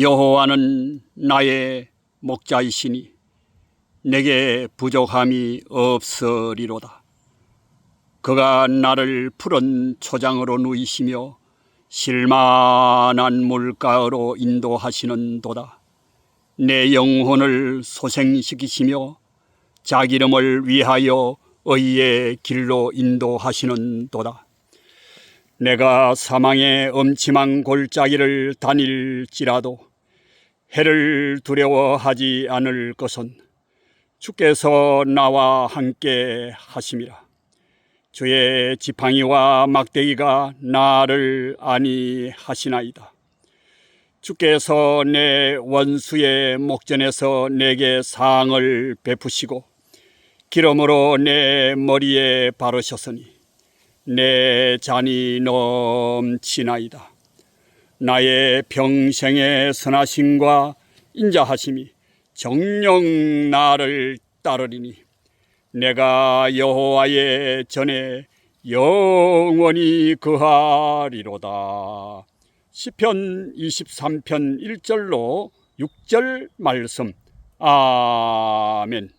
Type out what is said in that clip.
여호와는 나의 목자이시니 내게 부족함이 없으리로다. 그가 나를 푸른 초장으로 누이시며 실만한 물가로 인도하시는 도다. 내 영혼을 소생시키시며 자기 이름을 위하여 의의 길로 인도하시는 도다. 내가 사망의 엄침한 골짜기를 다닐지라도 해를 두려워하지 않을 것은 주께서 나와 함께 하심이라. 주의 지팡이와 막대기가 나를 아니 하시나이다. 주께서 내 원수의 목전에서 내게 상을 베푸시고 기름으로 내 머리에 바르셨으니 내 잔이 넘치나이다. 나의 평생의 선하심과 인자하심이 정령 나를 따르리니 내가 여호와의 전에 영원히 거하리로다. 시편 23편 1절로 6절 말씀. 아멘.